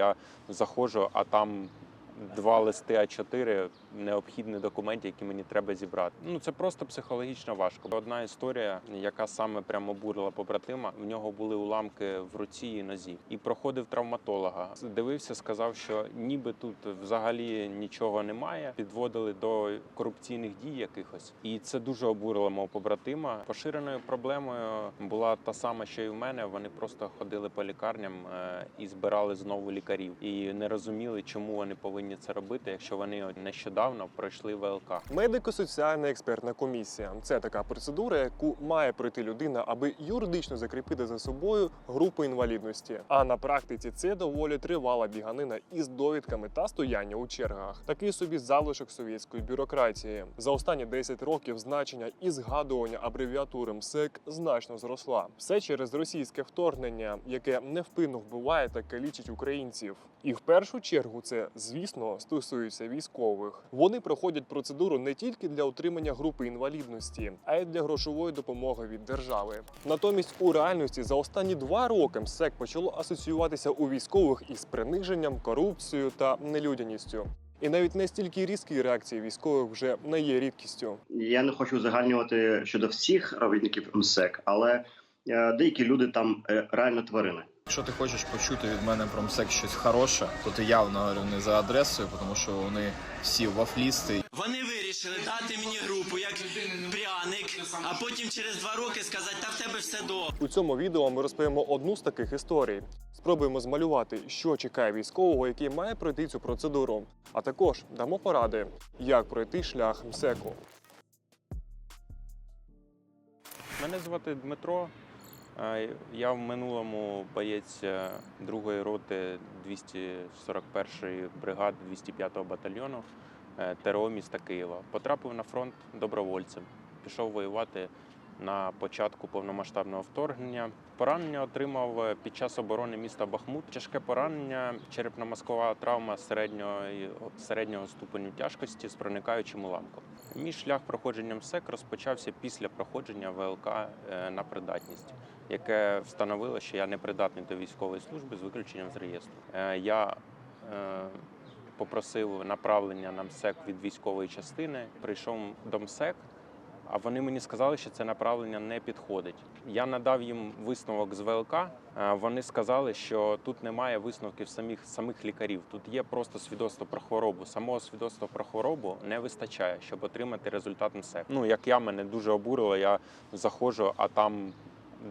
я заходжу, а там два листи А4 необхідні документи, які мені треба зібрати. Ну це просто психологічно важко. Одна історія, яка саме прямо обурила побратима, в нього були уламки в руці і нозі, і проходив травматолога. Дивився, сказав, що ніби тут взагалі нічого немає. Підводили до корупційних дій якихось, і це дуже обурило мого побратима. Поширеною проблемою була та сама, що і в мене. Вони просто ходили по лікарням е, і збирали знову лікарів, і не розуміли, чому вони повинні це робити, якщо вони нещодавно пройшли ВЛК. Медико-соціальна експертна комісія це така процедура, яку має пройти людина, аби юридично закріпити за собою групу інвалідності. А на практиці це доволі тривала біганина із довідками та стояння у чергах. Такий собі залишок совєтської бюрократії. За останні 10 років значення і згадування абревіатури МСЕК значно зросла. Все через російське вторгнення, яке невпинно вбиває та калічить українців. І в першу чергу це, звісно, стосується військових. Вони проходять процедуру не тільки для отримання групи інвалідності, а й для грошової допомоги від держави. Натомість у реальності за останні два роки МСЕК почало асоціюватися у військових із приниженням, корупцією та нелюдяністю. І навіть настільки різкі реакції військових вже не є рідкістю. Я не хочу узагальнювати щодо всіх робітників МСЕК, але е, деякі люди там е, реально тварини. Якщо ти хочеш почути від мене про МСЕК щось хороше, то ти явно говорю не за адресою, тому що вони всі вафлісти. Вони вирішили дати мені групу як пряник, а потім через два роки сказати, та в тебе все добре. У цьому відео ми розповімо одну з таких історій. Спробуємо змалювати, що чекає військового, який має пройти цю процедуру. А також дамо поради, як пройти шлях МСЕКу. Мене звати Дмитро. Я в минулому боєць е, другої роти 241-ї бригади 205-го батальйону е, ТРО міста Києва. Потрапив на фронт добровольцем. Пішов воювати на початку повномасштабного вторгнення. Поранення отримав е, під час оборони міста Бахмут. Тяжке поранення, черепно-мозкова травма середнього, середнього ступеню тяжкості з проникаючим уламком. Мій шлях проходження МСЕК розпочався після проходження ВЛК е, на придатність, яке встановило, що я не придатний до військової служби з виключенням з реєстру. Е, Я попросив направлення на МСЕК від військової частини, прийшов до МСЕК. А вони мені сказали, що це направлення не підходить. Я надав їм висновок з ВЛК. е, Вони сказали, що тут немає висновків самих самих лікарів. Тут є просто свідоцтво про хворобу. Самого свідоцтва про хворобу не вистачає, щоб отримати результат МСЕК. Ну як я мене дуже обурило. Я заходжу, а там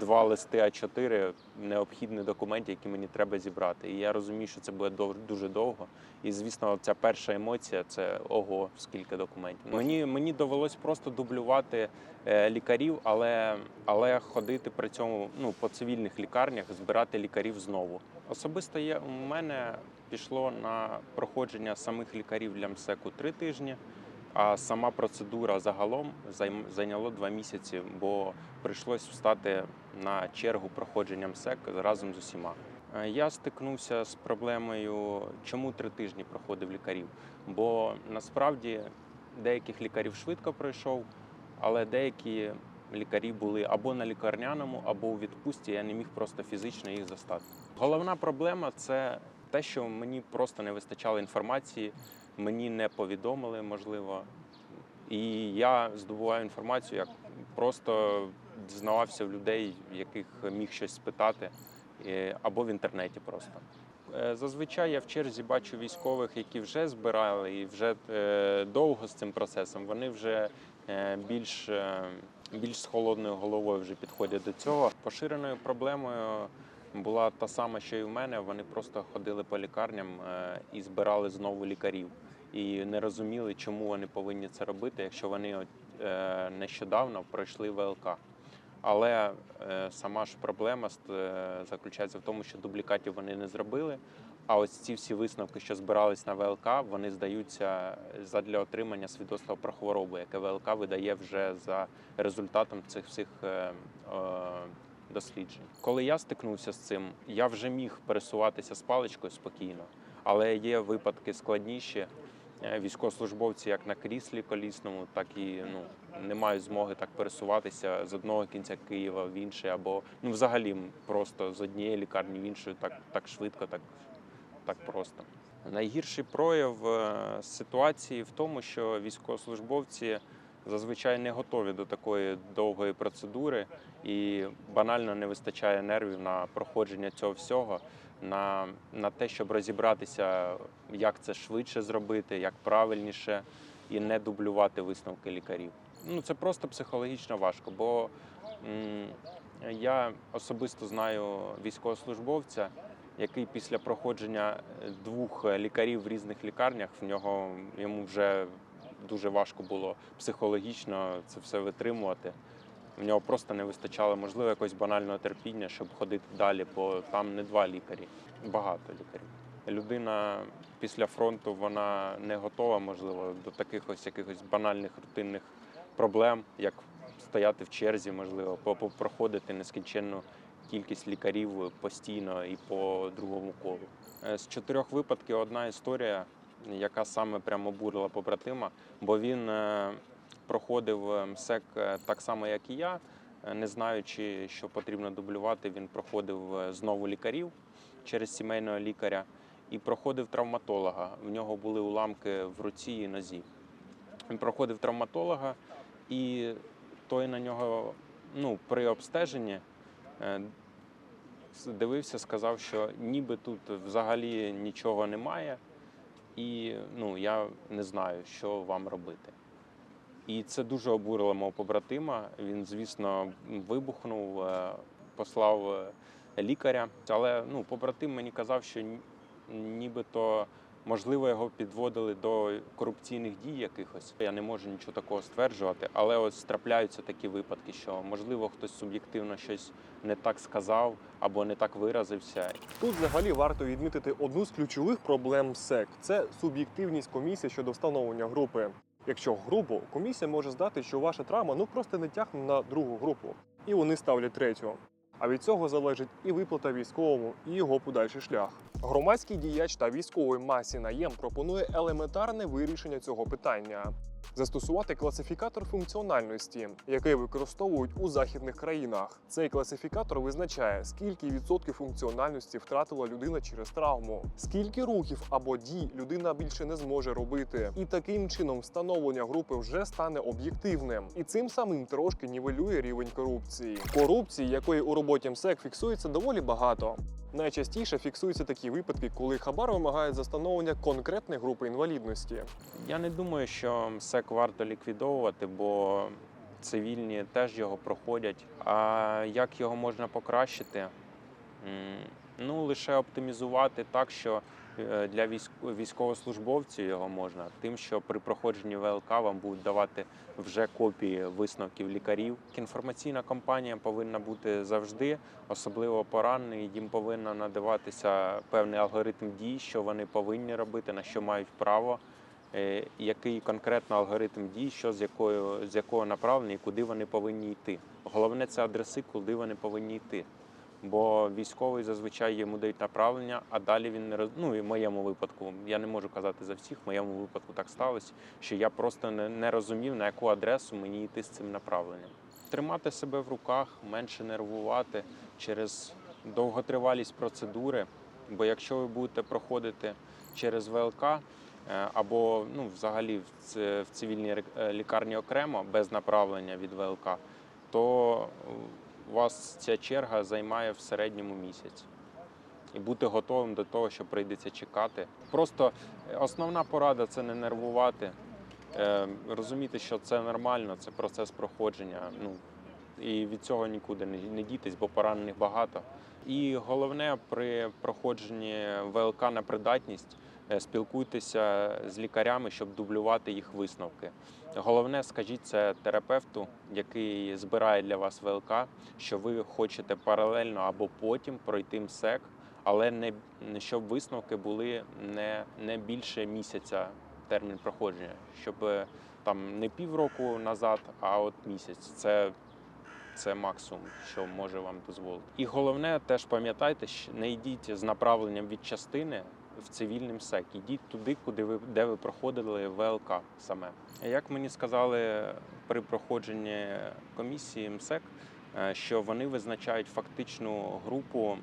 два листи А4 необхідні документи, які мені треба зібрати. І я розумію, що це буде дов- дуже довго. І звісно, ця перша емоція це ого, скільки документів. Мені мені довелось просто дублювати е, лікарів, але але ходити при цьому ну по цивільних лікарнях, збирати лікарів знову. Особисто є у мене пішло на проходження самих лікарів для МСЕКу три тижні. А сама процедура загалом зайняло два місяці, бо прийшлось встати на чергу проходження МСЕК разом з усіма. Е, Я стикнувся з проблемою, чому три тижні проходив лікарів. Бо насправді деяких лікарів швидко пройшов, але деякі лікарі були або на лікарняному, або у відпустці. Я не міг просто фізично їх застати. Головна проблема це те, що мені просто не вистачало інформації, мені не повідомили, можливо. І я здобуваю інформацію, як просто дізнавався в людей, яких міг щось спитати, е, або в інтернеті просто. Е, Зазвичай я в черзі бачу військових, які вже збирали і вже е, довго з цим процесом. Вони вже більш, більш з холодною головою вже підходять до цього. Поширеною проблемою була та сама, що і в мене. Вони просто ходили по лікарням і збирали знову лікарів. І не розуміли, чому вони повинні це робити, якщо вони е, нещодавно пройшли ВЛК. Але е, сама ж проблема е, заключається в тому, що дублікатів вони не зробили. А ось ці всі висновки, що збирались на ВЛК, вони здаються задля отримання свідоцтва про хворобу, яке ВЛК видає вже за результатом цих всіх досліджень. Коли я стикнувся з цим, я вже міг пересуватися з паличкою спокійно, але є випадки складніші. Е, Військовослужбовці як на кріслі колісному, так і ну не мають змоги так пересуватися з одного кінця Києва в інший, або ну взагалі просто з однієї лікарні в іншу так, так швидко, так так просто. Найгірший прояв е, ситуації в тому, що військовослужбовці зазвичай не готові до такої довгої процедури і банально не вистачає нервів на проходження цього всього, на, на те, щоб розібратися, як це швидше зробити, як правильніше, і не дублювати висновки лікарів. Ну це просто психологічно важко, бо м, я особисто знаю військовослужбовця, який після проходження е, двох е, лікарів в різних лікарнях в нього йому вже дуже важко було психологічно це все витримувати. В нього просто не вистачало, можливо, якогось банального терпіння, щоб ходити далі, бо там не два лікарі, багато лікарів. Людина після фронту вона не готова, можливо, до таких ось якихось банальних рутинних проблем, як стояти в черзі, можливо, проходити нескінченну кількість лікарів постійно і по другому колу. Е, З чотирьох випадків одна історія, яка саме прямо обурила побратима, бо він е, проходив е, МСЕК е, так само, як і я, е, не знаючи, що потрібно дублювати, він проходив знову лікарів через сімейного лікаря і проходив травматолога. В нього були уламки в руці і нозі. Він проходив травматолога, і той на нього ну, при обстеженні дивився, сказав, що ніби тут взагалі нічого немає, і ну, я не знаю, що вам робити. І це дуже обурило мого побратима. Він, звісно, вибухнув, е, послав е, лікаря. Але ну, побратим мені казав, що нібито можливо його підводили до корупційних дій якихось. Я не можу нічого такого стверджувати, але ось трапляються такі випадки, що можливо хтось суб'єктивно щось не так сказав або не так виразився, Тут взагалі варто відмітити одну з ключових проблем СЕК це суб'єктивність комісії щодо встановлення групи. Якщо грубо, комісія може здати, що ваша травма ну просто не тягне на другу групу, і вони ставлять третю. А від цього залежить і виплата військовому, і його подальший шлях. Громадський діяч та військовий Масі Наєм пропонує елементарне вирішення цього питання. Застосувати класифікатор функціональності, який використовують у західних країнах. Цей класифікатор визначає, скільки відсотків функціональності втратила людина через травму, скільки рухів або дій людина більше не зможе робити. І таким чином встановлення групи вже стане об'єктивним. І цим самим трошки нівелює рівень корупції. Корупції, якої у роботі МСЕК фіксується доволі багато. Найчастіше фіксуються такі випадки, коли хабар вимагає застановлення конкретної групи інвалідності. Я не думаю, що МСЕК варто ліквідовувати, бо цивільні теж його проходять. А як його можна покращити? Ну, лише оптимізувати так, що е, для військовослужбовців його можна, тим, що при проходженні ВЛК вам будуть давати вже копії висновків лікарів. Інформаційна кампанія повинна бути завжди, особливо поранений. Їм повинно надаватися певний алгоритм дій, що вони повинні робити, на що мають право е, який конкретно алгоритм дій, що з якою з якого направлення і куди вони повинні йти. Головне це адреси, куди вони повинні йти. Бо військовий зазвичай йому дають направлення, а далі він не роз... Ну і в моєму випадку, я не можу казати за всіх, в моєму випадку так сталося, що я просто не, не розумів, на яку адресу мені йти з цим направленням. Тримати себе в руках, менше нервувати через довготривалість процедури. Бо якщо ви будете проходити через ВЛК, е, або ну, взагалі в цивільній е, лікарні окремо без направлення від ВЛК, то у вас ця черга займає в середньому місяць. І бути готовим до того, що прийдеться чекати. Просто е, основна порада це не нервувати, е, розуміти, що це нормально, це процес проходження. Ну, і від цього нікуди не, дітись, бо поранених багато. І головне при проходженні ВЛК на придатність спілкуйтеся з лікарями, щоб дублювати їх висновки. Головне, скажіть це терапевту, який збирає для вас ВЛК, що ви хочете паралельно або потім пройти МСЕК, але не не- щоб висновки були не, не більше місяця термін проходження, щоб е, там не півроку назад, а от місяць. Це це максимум, що може вам дозволити. І головне, теж пам'ятайте, що не йдіть з направленням від частини в цивільний МСЕК. Йдіть туди, куди ви де ви проходили ВЛК саме. Як мені сказали при проходженні комісії МСЕК, е, що вони визначають фактичну групу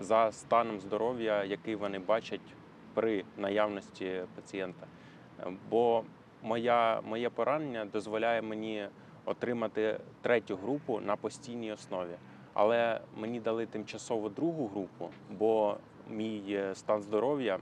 за станом здоров'я, який вони бачать при наявності пацієнта. Е, Бо моя, моє поранення дозволяє мені отримати третю групу на постійній основі. Але мені дали тимчасово другу групу, бо мій е, стан здоров'я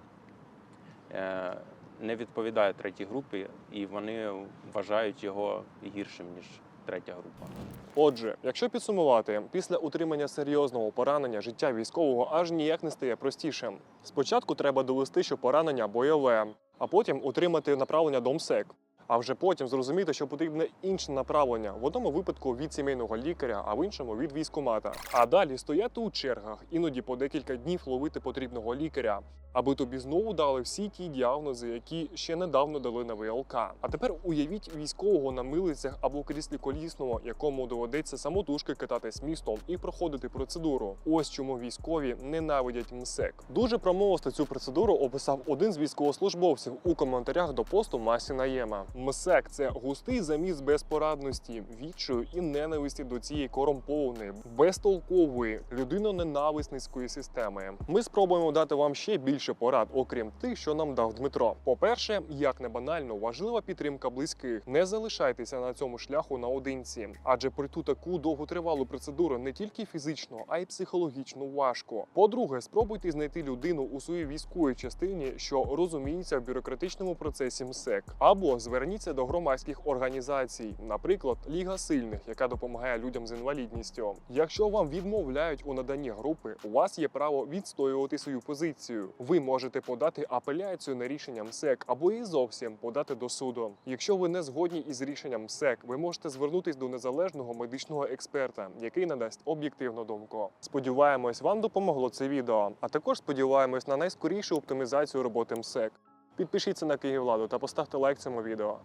е, не відповідає третій групі, і вони вважають його гіршим ніж третя група. Отже, якщо підсумувати, після утримання серйозного поранення життя військового аж ніяк не стає простішим. Спочатку треба довести, що поранення бойове, а потім утримати направлення до МСЕК. А вже потім зрозуміти, що потрібне інше направлення. В одному випадку від сімейного лікаря, а в іншому від військомата. А далі стояти у чергах, іноді по декілька днів ловити потрібного лікаря, аби тобі знову дали всі ті діагнози, які ще недавно дали на ВЛК. А тепер уявіть військового на милицях або кріслі колісного, якому доведеться самотужки кататись містом і проходити процедуру. Ось чому військові ненавидять МСЕК. Дуже промовисто цю процедуру описав один з військовослужбовців у коментарях до посту Масі Наєма. МСЕК це густий заміс безпорадності, відчаю і ненависті до цієї корумпованої, безтолкової, людино-ненависницької системи. Ми спробуємо дати вам ще більше порад, окрім тих, що нам дав Дмитро. По-перше, як не банально, важлива підтримка близьких. Не залишайтеся на цьому шляху наодинці, адже пройти таку довготривалу процедуру не тільки фізично, а й психологічно важко. По-друге, спробуйте знайти людину у своїй військовій частині, що розуміється в бюрократичному процесі МСЕК, або зверніться до громадських організацій, наприклад, Ліга сильних, яка допомагає людям з інвалідністю. Якщо вам відмовляють у наданні групи, у вас є право відстоювати свою позицію. Ви можете подати апеляцію на рішення МСЕК або і зовсім подати до суду. Якщо ви не згодні із рішенням МСЕК, ви можете звернутись до незалежного медичного експерта, який надасть об'єктивну думку. Сподіваємось, вам допомогло це відео. А також сподіваємось на найскорішу оптимізацію роботи МСЕК. Підпишіться на Київладу та поставте лайк цьому відео.